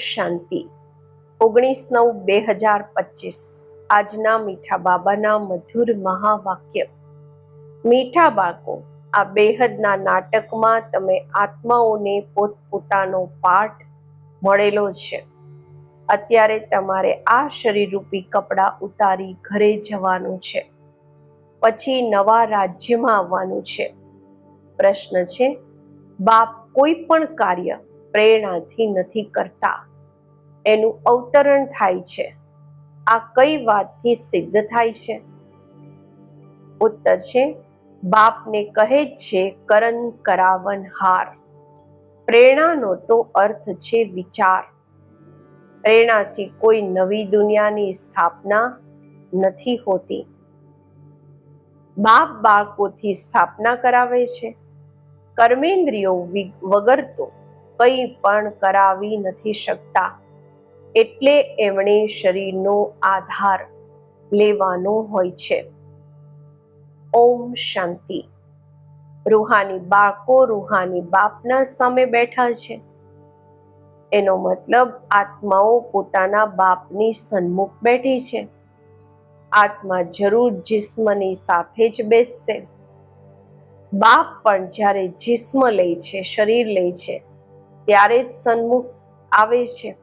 શાંતિ. ઓગણીસ નવ બે હજાર પચીસ. આજના મીઠા બાબાના મધુર મહાવાક્ય. મીઠા બાળકો, આ બેહદના નાટકમાં તમે આત્માઓને પોતપોતાનો પાઠ મળેલો છે. અત્યારે તમારે આ શરીરરૂપી કપડાં ઉતારી ઘરે જવાનું છે. પછી નવા રાજ્યમાં આવવાનું છે. પ્રશ્ન છે, બાપ કોઈ પણ કાર્ય પ્રેરણાથી નથી કરતા. એનું અવતરણ થાય છે. આ કઈ વાતથી સિદ્ધ થાય છે? ઉત્તર છે, બાપને કહે છે કરન કરાવન હાર. પ્રેરણાનો તો અર્થ છે વિચાર. પ્રેરણાથી કોઈ નવી દુનિયાની સ્થાપના નથી હોતી. બાપ બાળકોથી સ્થાપના કરાવે છે. કર્મેન્દ્રિયો વગર તો કંઈ પણ કરાવી નથી શકતા. એટલે એમણે શરીરનો આધાર લેવાનો હોય છે. ઓમ શાંતિ. રૂહાની બાળકો રૂહાની બાપના સામે બેઠા છે. એનો મતલબ આત્માઓ પોતાના બાપની સન્મુખ બેઠી છે. આત્મા જરૂર જિસ્મની સાથે જ બેસશે. બાપ પણ જ્યારે જિસ્મ લે છે, શરીર લે છે, ત્યારે જ સન્મુખ આવે છે.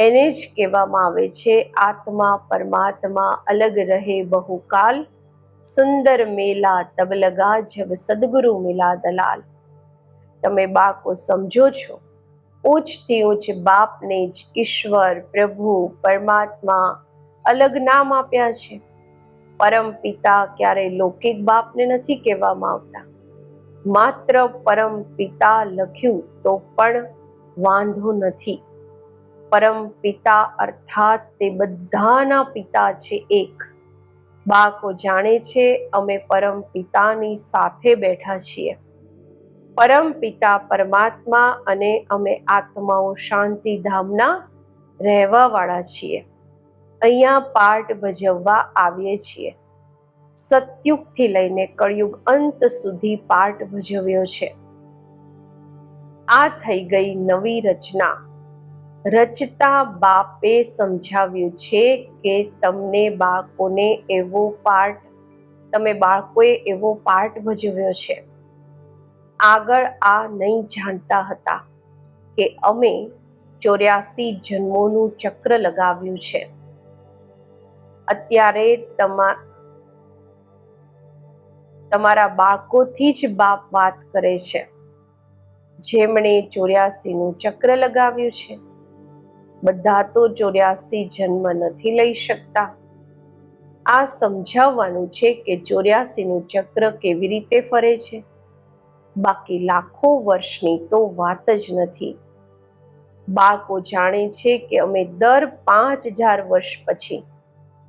એને જ કહેવામાં આવે છે, આત્મા પરમાત્મા અલગ રહે બહુકાલ, સુંદર મેલા તબલગા જબ સદગુરુ મિલા દલાલ. તમે બાળકો સમજો છો, ઊંચથી ઊંચ બાપને જ ઈશ્વર, પ્રભુ, પરમાત્મા અલગ નામ આપ્યા છે. પરમ પિતા ક્યારે લૌકિક બાપને નથી કહેવામાં આવતા. માત્ર પરમ પિતા લખ્યું તો પણ વાંધો નથી. પરમ પિતા અર્થાત તે બધાના પિતા છે એક. બાળકો જાણે છે અમે પરમ પિતાની સાથે બેઠા છીએ. પરમ પિતા પરમાત્મા અને અમે આત્માઓ શાંતિધામના રહેવાવાળા છીએ. અહીંયા પાઠ ભજવવા આવીએ છીએ. સતયુગથી લઈને કળયુગ અંત સુધી પાઠ ભજવ્યો છે. આ થઈ ગઈ નવી રચના. રચતા બાપે સમજાવ્યું છે કે તમને બાળકોને એવો પાઠ, તમે બાળકોએ એવો પાઠ ભજવ્યો છે. આગળ આ નહીં જાણતા હતા કે અમે ચોર્યાસી જન્મોનું ચક્ર લગાવ્યું છે. અત્યારે તમા, તમારા બાળકોથી જ બાપ વાત કરે છે. જેમણે ચોર્યાસીનું ચક્ર લગાવ્યું છે. બધા તો ચોર્યાસી જન્મ નથી લઈ શકતા. આ સમજાવવાનું છે કે ચોર્યાસીનું ચક્ર કેવી રીતે ફરે છે? બાકી લાખો વર્ષની તો વાત જ નથી. બાળકો જાણે છે કે અમે દર પાંચ હજાર વર્ષ પછી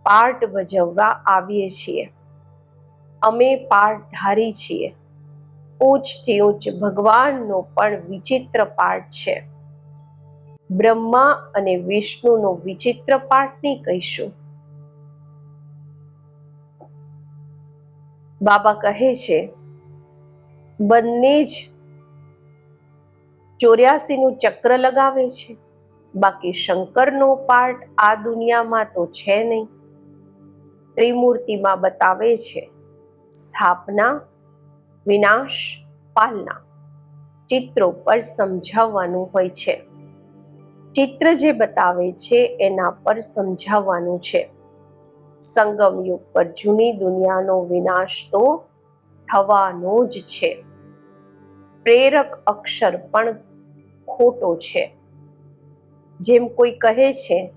પાઠ ભજવવા આવીએ છીએ. અમે પાઠધારી છીએ. ઊંચથી ઊંચ ભગવાનનો પણ વિચિત્ર પાઠ છે. બ્રહ્મા અને વિષ્ણુનો વિચિત્ર પાઠ નહીં કહીશું. બાબા કહે છે, બંને જ ચોર્યાસીનું ચક્ર લગાવે છે. બાકી શંકરનો પાર્ટ આ દુનિયામાં તો છે નહીં. ત્રિમૂર્તિમાં બતાવે છે, સ્થાપના, વિનાશ, પાલના, ચિત્રો પર સમજાવવાનું હોય છે. ચિત્ર જે બતાવે છે એના પર સમજાવવાનું છે. સંગમ યુગ પર જૂની દુનિયાનો વિનાશ તો થવાનો જ છે. પ્રેરક અક્ષર પણ ખોટો છે. જેમ કોઈ કહે છે,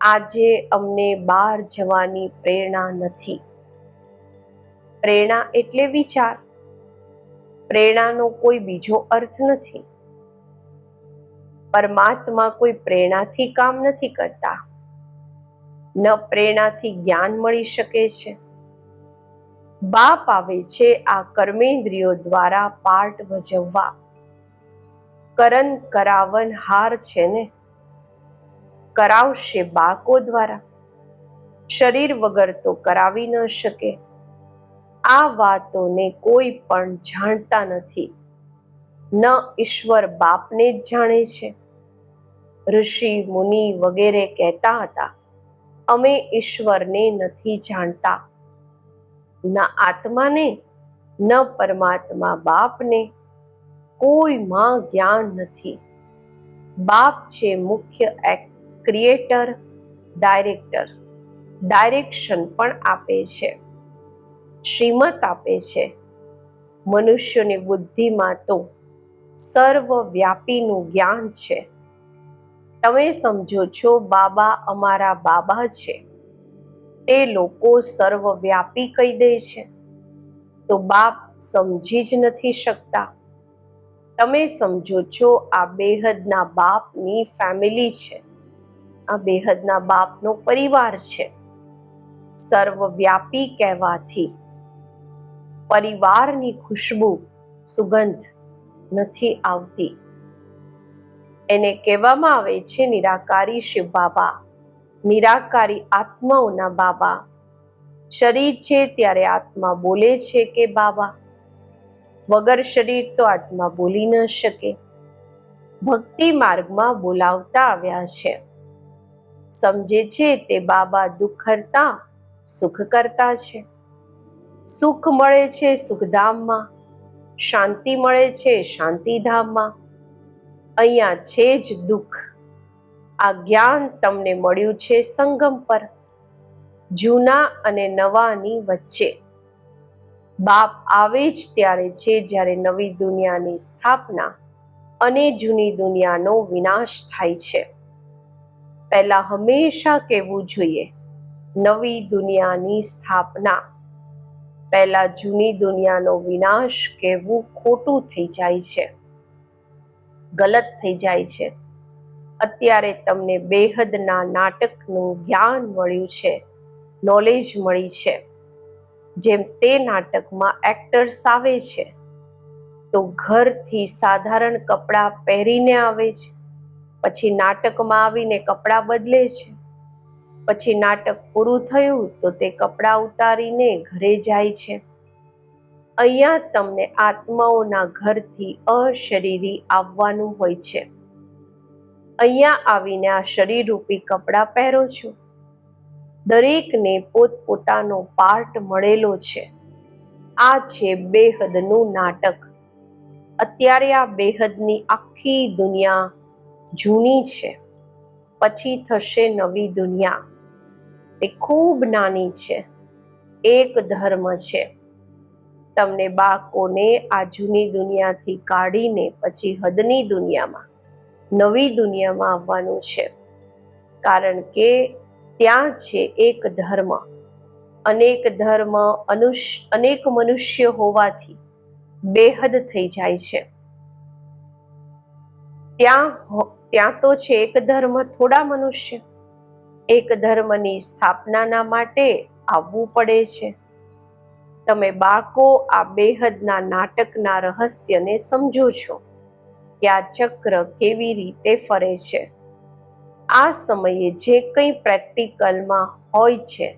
આજે અમને બહાર જવાની પ્રેરણા નથી. પ્રેરણા એટલે વિચાર. પ્રેરણાનો કોઈ બીજો અર્થ નથી. પરમાત્મા કોઈ પ્રેરણાથી કામ નથી કરતા. ન પ્રેરણાથી જ્ઞાન મળી શકે છે. બાપ આવે છે આ કર્મેન્દ્રિયો દ્વારા પાઠ ભજવવા. કરન કરાવન હાર છે ને? કરાવશે બાળકો દ્વારા. શરીર વગર તો કરાવી ન શકે. આ વાતોને કોઈ પણ જાણતા નથી. ન ઈશ્વર બાપને જ જાણે છે. ઋષિ, મુનિ વગેરે કહેતા હતા, અમે ઈશ્વરને નથી જાણતા. ન આત્માને, ન પરમાત્મા બાપને. કોઈમાં જ્ઞાન નથી. બાપ છે મુખ્ય ક્રિએટર ડાયરેક્ટર ડાયરેક્શન પણ આપે છે. શ્રીમત આપે છે. મનુષ્યની બુદ્ધિમાં તો સર્વવ્યાપીનું જ્ઞાન છે. તમે સમજો છો, બાબા અમારા બાબા છે. તે લોકો સર્વવ્યાપી કહી દે છે. તો બાપ સમજી જ નથી શકતા. તમે સમજો છો, આ બેહદના બાપની ફેમિલી છે. આ બેહદના બાપનો પરિવાર છે. સર્વવ્યાપી કહેવાથી. પરિવારની ખુશ્બુ, સુગંધ નથી આવતી. એને કહેવામાં આવે છે, નિરાકારી શિવ બાબા. નિરાકારી આત્માઓના બાબા. શરીર છે ત્યારે આત્મા બોલે છે કે બાબા. વગર શરીર તો આત્મા બોલી ન શકે. ભક્તિ માર્ગમાં બોલાવતા આવ્યા છે. સમજે છે તે બાબા દુઃખ કરતા, સુખ કરતા છે. સુખ મળે છે સુખધામમાં. શાંતિ મળે છે શાંતિધામમાં. અહીંયા છે જ દુઃખ. આ જ્ઞાન તમને મળ્યું છે સંગમ પર. જૂના અને નવાની વચ્ચે. બાપ આવે જ ત્યારે છે જ્યારે નવી દુનિયાની સ્થાપના અને જૂની દુનિયાનો વિનાશ થાય છે. પહેલા હંમેશા કહેવું જોઈએ, નવી દુનિયાની સ્થાપના. પહેલા જૂની દુનિયાનો વિનાશ કહેવું ખોટું થઈ જાય છે. ગલત થઈ જાય છે. અત્યારે તમને બેહદના નાટકનું જ્ઞાન મળ્યું છે. નોલેજ મળી છે. જેમ તે નાટકમાં એક્ટર્સ આવે છે, તો ઘરથી સાધારણ કપડાં પહેરીને આવે છે. પછી નાટકમાં આવીને કપડાં બદલે છે. પછી નાટક પૂરું થયું તો તે કપડાં ઉતારીને ઘરે જાય છે. અહીંયા તમને આત્માઓના ઘરથી અશરીરી આવવાનું હોય છે. અહીંયા આવીને આ શરીરરૂપી કપડાં પહેરો છો. દરેકને પોતપોતાનો પાર્ટ મળેલો છે. આ છે બેહદનું નાટક. અત્યારે આ બેહદની આખી દુનિયા જૂની છે. પછી થશે નવી દુનિયા. તે ખૂબ નાની છે. એક ધર્મ છે. તમને બાળકોને આ જૂની દુનિયાથી કાઢીને પછી હદની દુનિયામાં, નવી દુનિયામાં આવવાનું છે. કારણ કે ત્યાં છે એક ધર્મ. અનેક ધર્મ અનુષ, અનેક મનુષ્ય હોવાથી બેહદ થઈ જાય છે. ત્યાં ત્યાં તો છે એક ધર્મ થોડા મનુષ્ય. એક ધર્મની સ્થાપનાના માટે આવવું પડે છે. તમે બાળકો આ બેહદના નાટકના રહસ્યને સમજો છો કે આ ચક્ર કેવી રીતે ફરે છે. આ સમયે જે કંઈ પ્રેક્ટિકલમાં હોય છે,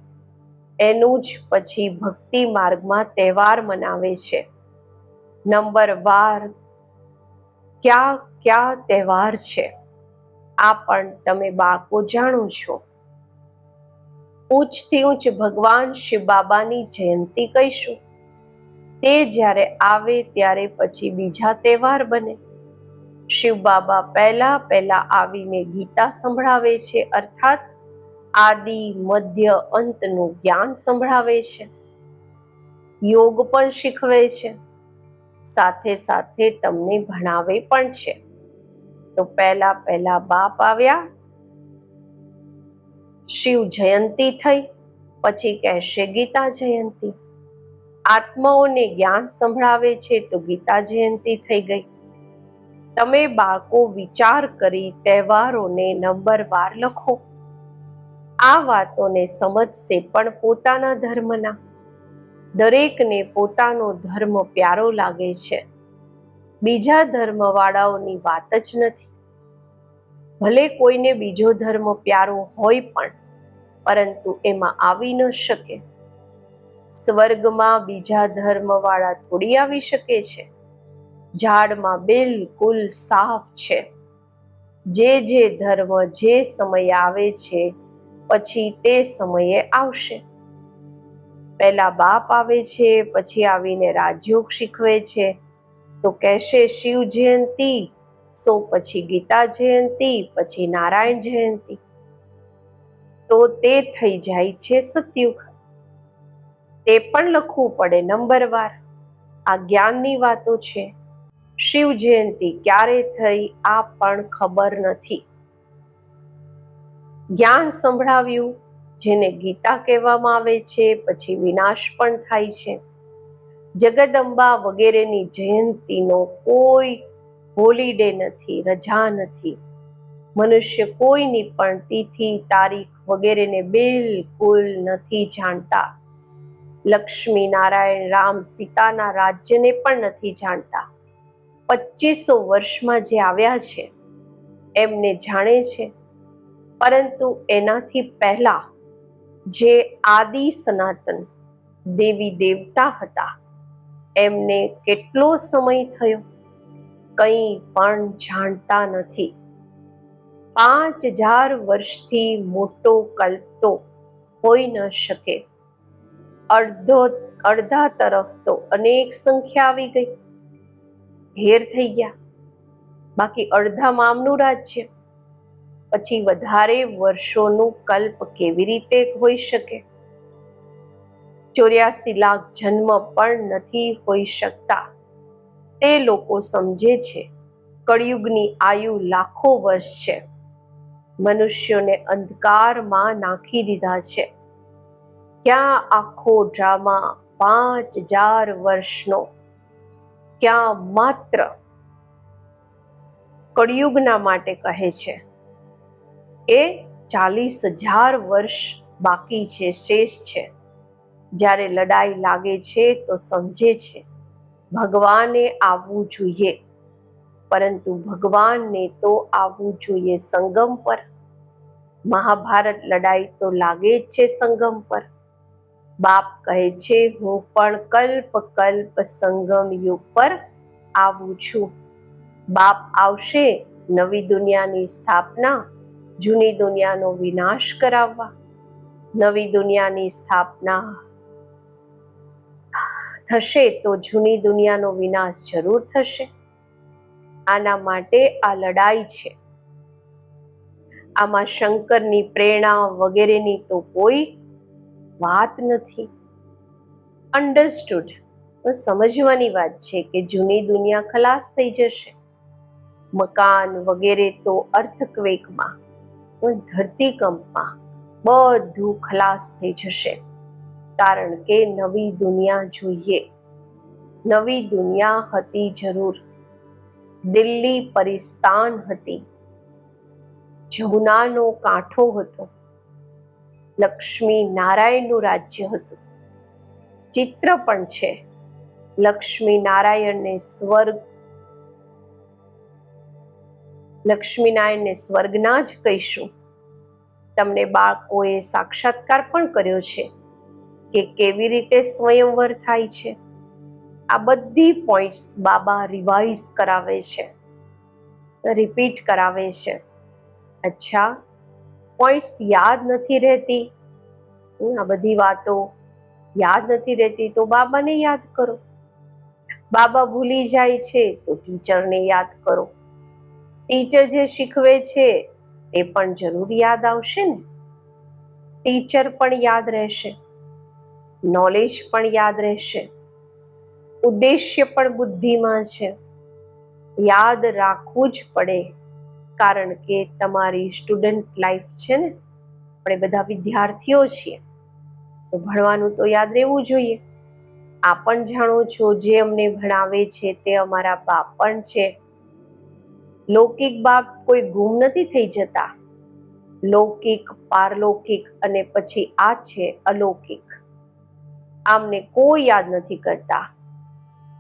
એનું જ પછી ભક્તિ માર્ગમાં તહેવાર મનાવે છે. નંબર વાર ક્યાં ક્યાં તહેવાર છે? આ પણ તમે બાળકો જાણો છો. ઊંચથી ઊંચ ભગવાન શિવ બાબાની જયંતી કહીશું. તે જ્યારે આવે ત્યારે પછી બીજા તહેવાર બને. શિવ બાબા પહેલા પહેલા આવીને ગીતા સંભળાવે છે, અર્થાત આદિ, મધ્ય અંતનું જ્ઞાન સંભળાવે છે. યોગ પણ શીખવે છે. સાથે સાથે તમને ભણાવે પણ છે. તો પહેલા પહેલા બાપ આવ્યા શિવ જયંતી થઈ, પછી કહેશે ગીતા જયંતી. આત્માઓને જ્ઞાન સંભળાવે છે તો ગીતા જયંતી થઈ ગઈ. તમે બાળકો વિચાર કરી તહેવારોને નંબરવાર લખો. આ વાતોને સમજશે પણ પોતાના ધર્મના. દરેકને પોતાનો ધર્મ પ્યારો લાગે છે. બીજા ધર્મવાળાઓની વાત જ નથી. ભલે કોઈને બીજો ધર્મ પ્યારો હોય પણ, પરંતુ એમાં આવી ન શકે. સ્વર્ગમાં બીજા ધર્મવાળા થોડી આવી શકે છે. ઝાડમાં બિલકુલ સાફ છે. જે જે ધર્મ જે સમય આવે છે, પછી તે સમયે આવશે. પહેલા બાપ આવે છે, પછી આવીને રાજયોગ શીખવે છે. તો કહેશે શિવ જયંતી સો પછી ગીતા જયંતી, પછી નારાયણ જયંતી. તો તે થઈ જાય છે સતયુગ. તે પણ લખવું પડે નંબરવાર આ જ્ઞાનની વાતો છે. શિવ જયંતી ક્યારે થઈ આ પણ ખબર નથી. જ્ઞાન સંભળાવ્યું, જેને ગીતા કહેવામાં આવે છે, પછી વિનાશ પણ થાય છે. જગદંબા વગેરેની જયંતીનો કોઈ હોલીડે નથી, રજા નથી. મનુષ્ય કોઈની પણ તિથિ, તારીખ વગેરેને બિલકુલ નથી જાણતા. લક્ષ્મી નારાયણ રામ સીતાના રાજ્યને પણ નથી જાણતા. પચીસો વર્ષમાં જે આવ્યા છે, એમને જાણે છે. પરંતુ એનાથી પહેલા જે આદિ સનાતન દેવી દેવતા હતા, એમને કેટલો સમય થયો? કંઈ પણ જાણતા નથી. પાંચ હજાર વર્ષથી મોટો કલ્પ તો હોઈ ન શકે. અડધો, અડધા તરફ તો અનેક સંખ્યા આવી ગઈ. હેર થઈ ગયા. બાકી અડધા મામનું રાજ્ય. પછી વધારે વર્ષોનું કલ્પ કેવી રીતે હોઈ શકે? ચોર્યાસી લાખ જન્મ પણ નથી હોઈ શકતા. તે લોકો સમજે છે. કળિયુગની આયુ લાખો વર્ષ છે. મનુષ્યોને અંધકારમાં નાખી દીધા છે. ક્યાં આખો ડ્રામા પાંચ હજાર વર્ષનો? ક્યાં માત્ર? કળિયુગના માટે કહે છે. એ ચાલીસ હજાર વર્ષ બાકી છે, શેષ છે. જ્યારે લડાઈ લાગે છે તો સમજે છે. ભગવાને આવવું જોઈએ. પરંતુ ભગવાનને તો આવવું જોઈએ સંગમ પર. મહાભારત લડાઈ તો લાગે જ છે સંગમ પર. બાપ કહે છે, હું પણ કલ્પ કલ્પ સંગમ યુગ પર આવું છું. બાપ આવશે નવી દુનિયાની સ્થાપના, જૂની દુનિયાનો વિનાશ કરાવવા. નવી દુનિયાની સ્થાપના થશે તો જૂની દુનિયાનો વિનાશ જરૂર થશે. આના માટે આ લડાઈ છે. આમાં શંકરની પ્રેરણા વગેરેની તો કોઈ વાત નથી. અન્ડરસ્ટુડ સમજવાની વાત છે કે જૂની દુનિયા ખલાસ થઈ જશે. મકાન વગેરે તો અર્થક્વેકમાં ધરતીકંપમાં બધું ખલાસ થઈ જશે. કારણ કે નવી દુનિયા જોઈએ. નવી દુનિયા હતી જરૂર. દિલ્હી પરિસ્તાન હતી. જમુનાનો કાંઠો હતો. લક્ષ્મી નારાયણનું રાજ્ય હતું. ચિત્ર પણ છે. લક્ષ્મી નારાયણને સ્વર્ગ લક્ષ્મીનારાયણને સ્વર્ગના જ કહીશું. તમને બાળકોએ સાક્ષાત્કાર પણ કર્યો છે. કે કેવી રીતે સ્વયંવર થાય છે? આ બધી પોઈન્ટ્સ બાબા રિવાઇઝ કરાવે છે. રિપીટ કરાવે છે. અચ્છા પોઈન્ટ્સ યાદ નથી રહેતી? આ બધી વાતો યાદ નથી રહેતી, તો બાબાને યાદ કરો. બાબા ભૂલી જાય છે, તો ટીચરને યાદ કરો. ટીચર જે શીખવે છે એ પણ જરૂર યાદ આવશે ને? ટીચર પણ યાદ રહેશે. નોલેજ પણ યાદ રહેશે. ઉદ્દેશ્ય પણ બુદ્ધિમાં છે. યાદ રાખવું જ પડે, કારણ કે તમારી સ્ટુડન્ટ લાઈફ છે ને, આપણે બધા વિદ્યાર્થીઓ છીએ. તો ભણવાનું તો યાદ રહેવું જોઈએ. આ પણ જાણો છો, જે અમને ભણાવે છે તે અમારા બાપ પણ છે. લૌકિક બાપ કોઈ ગુમ નથી થઈ જતા. લૌકિક, પારલૌકિક અને પછી આ છે અલૌકિક. આમને કોઈ યાદ નથી કરતા.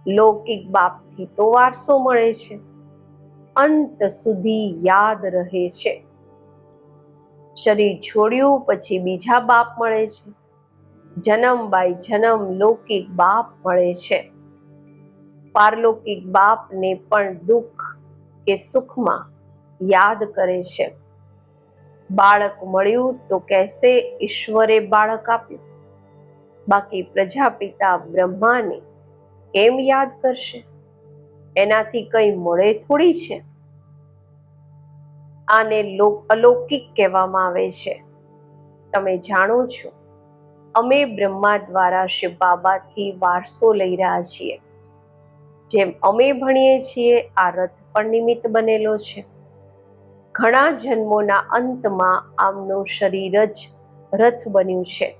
લૌકિક બાપથી તો વારસો મળે છે. અંત સુધી યાદ રહે છે. શરીર છોડ્યું પછી બીજા બાપ મળે છે. જન્મ બાય જન્મ લૌકિક બાપ મળે છે. પારલૌકિક બાપને પણ દુઃખ કે સુખમાં યાદ કરે છે. બાળક મળ્યું તો કહેશે, ઈશ્વરે બાળક આપ્યું. બાકી પ્રજાપિતા બ્રહ્માને કેમ યાદ કરશે? એનાથી કંઈ મળે થોડી છે? આને લોક અલૌકિક કહેવામાં આવે છે. તમે જાણો છો, અમે બ્રહ્મા દ્વારા શિવ બાબાથી વારસો લઈ રહ્યા છીએ. જેમ અમે ભણીએ છીએ, આ રથ પણ નિમિત્ત બનેલો છે. ઘણા જન્મોના અંતમાં આમનું શરીર જ રથ બન્યું છે.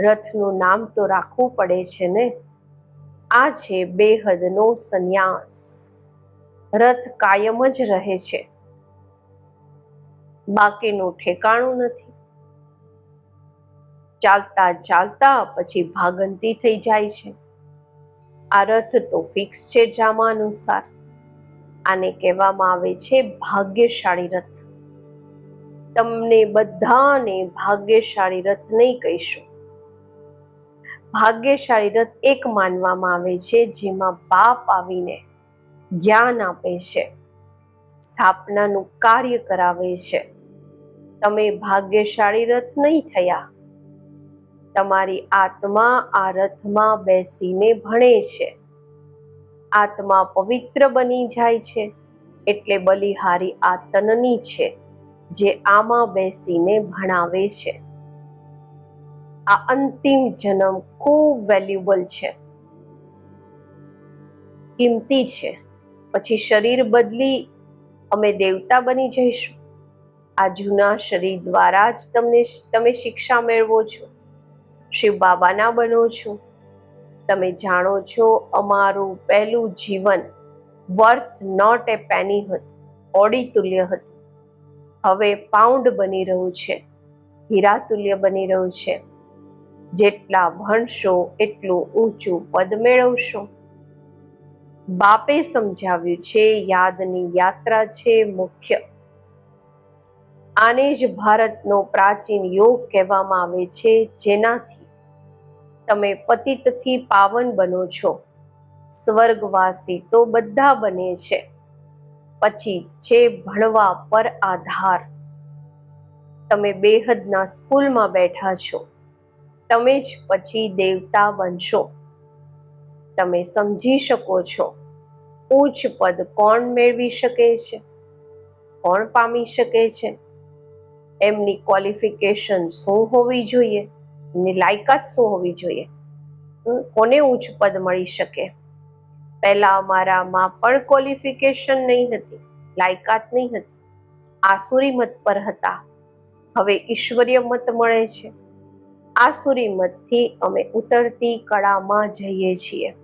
રથનું નામ તો રાખવું પડે છે ને? આ છે બેહદનો સંન્યાસ. રથ કાયમ જ રહે છે. બાકીનું ઠેકાણું નથી. ચાલતા ચાલતા પછી ભાગંતી થઈ જાય છે. આ રથ તો ફિક્સ છે ડ્રામા અનુસાર. આને કહેવામાં આવે છે ભાગ્યશાળી રથ. તમને બધાને ભાગ્યશાળી રથ નહીં કહીશું. ભાગ્યશાળી રથ એક માનવામાં આવે છે, જેમાં બાપ આવીને જ્ઞાન આપે છે, સ્થાપનાનું કાર્ય કરાવે છે. તમે ભાગ્યશાળી રથ નહીં થયા. તમારી આત્મા આ રથમાં બેસીને ભણે છે. આત્મા પવિત્ર બની જાય છે, એટલે બલિહારી આ તનની છે, જે આમાં બેસીને ભણાવે છે. આ અંતિમ જન્મ ખૂબ વેલ્યુબલ છે. કિંમતી છે. પછી શરીર બદલી અમે દેવતા બની જઈશું. આ જૂના શરીર દ્વારા જ તમને તમે શિક્ષા મેળવો છો. શિવ બાબાના બનો છો. તમે જાણો છો અમારું પહેલું જીવન વર્થ નોટ એ પેની હતું. ઓડી તુલ્ય હતું. હવે પાઉન્ડ બની રહ્યું છે. હીરા તુલ્ય બની રહ્યું છે. જેટલા ભણશો એટલું ઊંચું પદ મેળવશો. બાપે સમજાવ્યું છે, યાદની યાત્રા છે મુખ્ય. આને જ ભારતનો પ્રાચીન યોગ કહેવામાં આવે છે, જેનાથી તમે પતિતથી પાવન બનો છો. સ્વર્ગવાસી તો બધા બને છે. પછી છે ભણવા પર આધાર. તમે બેહદના સ્કૂલમાં બેઠા છો. તમે જ પછી દેવતા બનશો. તમે સમજી શકો છો, ઉચ્ચ પદ કોણ મેળવી શકે છે? કોણ પામી શકે છે? એમની ક્વોલિફિકેશન શું હોવી જોઈએ? એમની લાયકાત શું હોવી જોઈએ? કોને ઉચ્ચ પદ મળી શકે? પહેલા અમારામાં પણ ક્વોલિફિકેશન નહીં હતી, લાયકાત નહીં હતી. આસુરી મત પર હતા. હવે ઈશ્વરીય મત મળે છે. આસુરી મતથી અમે ઉતરતી કળામાં જઈએ છીએ.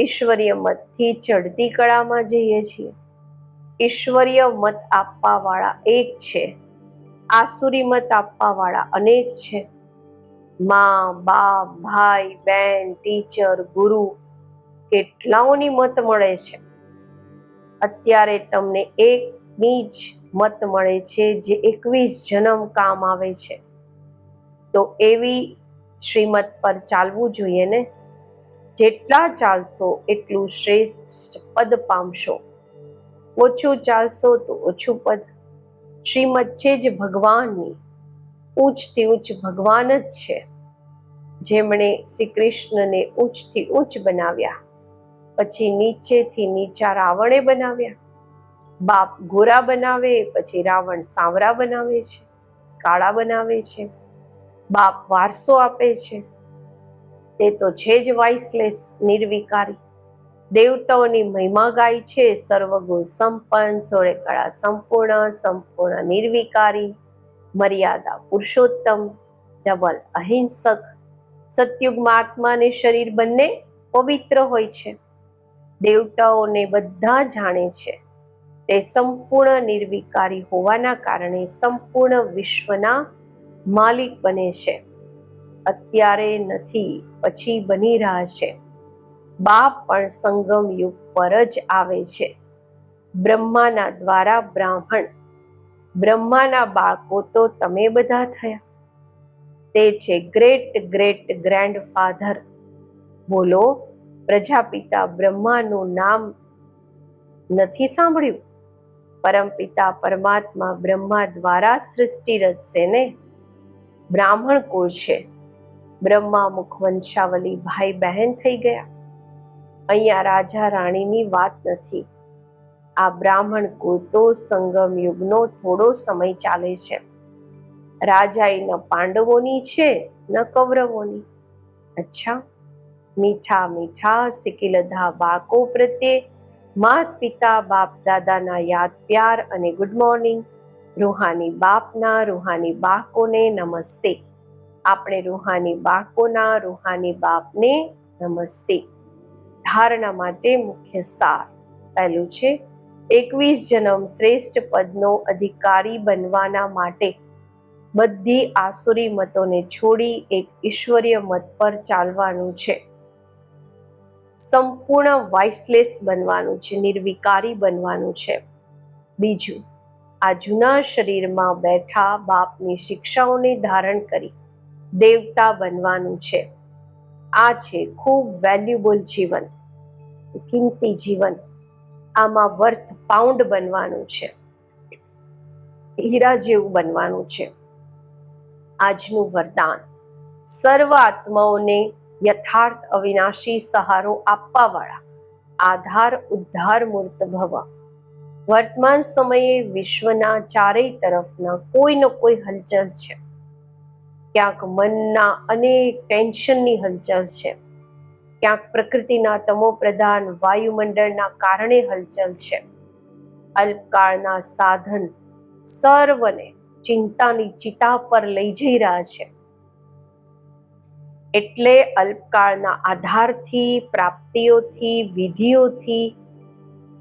ઈશ્વરીય મતથી ચડતી કળામાં જઈએ છીએ. ઈશ્વરીય મત આપવાવાળા એક છે. આસુરી મત આપવાવાળા અનેક છે. મા, બાપ, ભાઈ બહેન ટીચર, ગુરુ કેટલાઓની મત મળે છે. અત્યારે તમને એકની જ મત મળે છે જે એકવીસ જન્મ કામ આવે છે. તો એવી શ્રીમત પર ચાલવું જોઈએ ને? જેટલા ચાલશો એટલું શ્રેષ્ઠ પદ પામશો. ઓછું ચાલશો તો ઓછું પદ. શ્રીમત છે જ ભગવાનની. ઊંચથી ઊંચ ભગવાન જ છે. જેમણે શ્રી કૃષ્ણને ઊંચથી ઊંચ બનાવ્યા. પછી નીચેથી નીચા રાવણે બનાવ્યા. બાપ ગોરા બનાવે, પછી રાવણ સાંવરા બનાવે છે, કાળા બનાવે છે. બાપ વારસો આપે છે. તે તો છે જ વાઇસલેસ, નિર્વિકારી. દેવતાઓની મહિમા ગાય છે, સર્વગુણ સંપન્ન, સોળે કળા સંપૂર્ણ સંપૂર્ણ નિર્વિકારી. મર્યાદા પુરુષોત્તમ, ડબલ અહિંસક. સતયુગમાં આત્મા અને શરીર બંને પવિત્ર હોય છે. દેવતાઓને બધા જાણે છે. તે સંપૂર્ણ નિર્વિકારી હોવાના કારણે સંપૂર્ણ વિશ્વના માલિક બને છે. અત્યારે નથી, પછી બની રહ્યા છે. બાપ પણ સંગમ યુગ પર જ આવે છે. બ્રહ્માના દ્વારા બ્રાહ્મણ. બ્રહ્માના બાળકો તો તમે બધા થયા. તે છે ગ્રેટ ગ્રેટ ગ્રેન્ડફાધર. બોલો, પ્રજાપિતા બ્રહ્માનું નામ નથી સાંભળ્યું? પરમપિતા પરમાત્મા બ્રહ્મા દ્વારા સૃષ્ટિ રચશે ને? બ્રાહ્મણ કુળ છે. બ્રહ્મા મુખ વંશાવલી ભાઈ બહેન થઈ ગયા. અહીંયા રાજા રાણીની વાત નથી. આ બ્રાહ્મણ કુળ તો સંગમ યુગનો થોડો સમય ચાલે છે. રાજા ન પાંડવોની છે, ન કૌરવોની. અચ્છા, મીઠા મીઠા સિકિલધા બાળકો પ્રત્યે માત પિતા બાપ દાદાના યાદ પ્યાર અને ગુડ મોર્નિંગ રૂહાની બાપના, રૂહાની બાળકોને નમસ્તે. આપણે રૂહાની બાળકોના, રૂહાની બાપને નમસ્તે. ધારણા માટે મુખ્ય સાર. પહેલું છે, એકવીસ જન્મ શ્રેષ્ઠ પદનો અધિકારી બનવાના માટે. બધી આસુરી મતોને છોડી એક ઈશ્વરીય મત પર ચાલવાનું છે. સંપૂર્ણ વાઇસલેસ બનવાનું છે, નિર્વિકારી બનવાનું છે. બીજું આ જૂના શરીરમાં બેઠા બાપની શિક્ષાઓને ધારણ કરી દેવતા બનવાનું છે. આ છે ખૂબ વેલ્યુબલ જીવન, કિંમતી જીવન. આમાં વર્થ પાઉન્ડ બનવાનું છે. હીરા જેવું બનવાનું છે. આજનું વરદાન. સર્વ આત્માઓને યથાર્થ અવિનાશી સહારો આપવાવાળા. આધાર, ઉદ્ધાર, મૂર્ત ભવ. વર્તમાન સમયે વિશ્વના ચારેય તરફના કોઈનો કોઈ હલચલ છે. ક્યાંક મનના અનેક ટેન્શનની હલચલ છે. ક્યાંક પ્રકૃતિના તમો પ્રધાન વાયુમંડળના કારણે હલચલ છે. અલ્પકાળના સાધન સર્વને ચિંતાની ચિતા પર લઈ જઈ રહ્યા છે. એટલે અલ્પકાળના આધારથી, પ્રાપ્તિઓથી, વિધિઓથી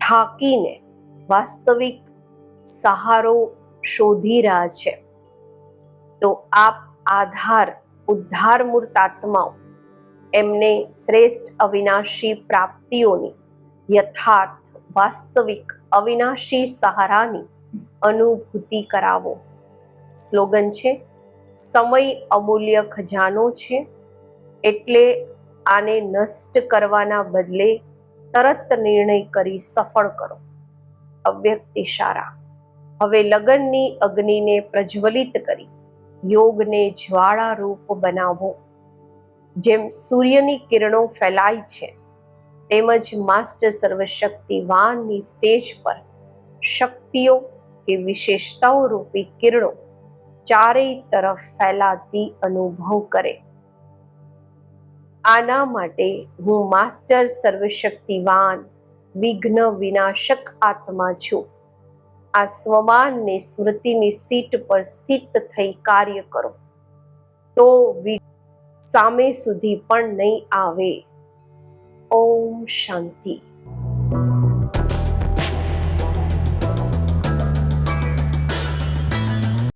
થાકીને વાસ્તવિક સહારો શોધી રહ્યા છે. તો આપ આધાર, ઉદ્ધાર મૂર્ત આત્માઓ, એમને શ્રેષ્ઠ અવિનાશી પ્રાપ્તિઓની યથાર્થ, વાસ્તવિક અવિનાશી સહારાની અનુભૂતિ કરાવો. સ્લોગન છે, સમય અમૂલ્ય ખજાનો છે, એટલે આને નષ્ટ કરવાના બદલે તરત નિર્ણય કરી સફળ કરો. અવ્યક્ત ઇશારા હવે લગનની અગ્નિને પ્રજ્વલિત કરી, યોગને જ્વાળા રૂપ બનાવો. જેમ સૂર્યની કિરણો ફેલાય છે, તેમજ માસ્ટર સર્વશક્તિવાનની સ્ટેજ પર શક્તિઓ કે વિશેષતાઓ રૂપી કિરણો ચારેય તરફ ફેલાતી અનુભવ કરે. આના માટે હું માસ્ટર સર્વશક્તિવાન વિઘ્ન વિનાશક આત્મા છું. આ સ્વમાનને સ્મૃતિની સીટ પર સ્થિત થઈ કાર્ય કરો. તો સામે સુધી પણ નહીં આવે. ઓમ શાંતિ.